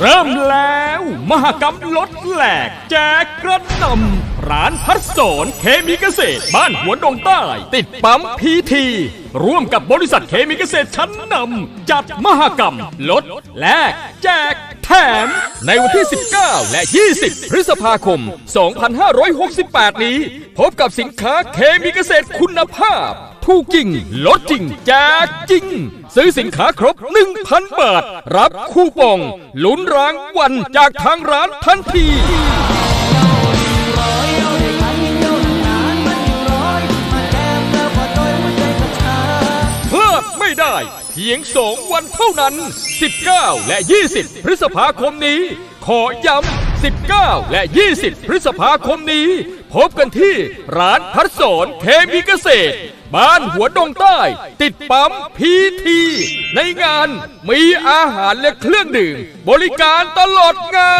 เริ่มแล้ว มหกรรมลดแหลก แจกกระหนำร้านพัดสอนเคมีเกษตร บ้านหัวดงใต้ ติดปั๊มพีที ร่วมกับบริษัทเคมีเกษตรชั้นนำ จัดมหกรรมลดแลก แจกแถม ในวันที่ 19 และ 20 พฤษภาคม 2568 นี้ พบกับสินค้าเคมีเกษตรคุณภาพ ถูกจริง ลดจริง แจกจริง ซื้อสินค้าครบ 1,000 บาท รับคูปองลุ้นรางวัลจากทางร้านทันทีพลาดไม่ได้ เพียง 2 วันเท่านั้น 19 และ 20 พฤษภาคมนี้ ขอย้ำ19 และ 20 พฤษภาคมนี้ พบกันที่ร้านพัดสอนเคมีเกษตร บ้านหัวดงใต้ ติดปั๊มพีที ในงานมีอาหารและเครื่องดื่ม บริการตลอดงาน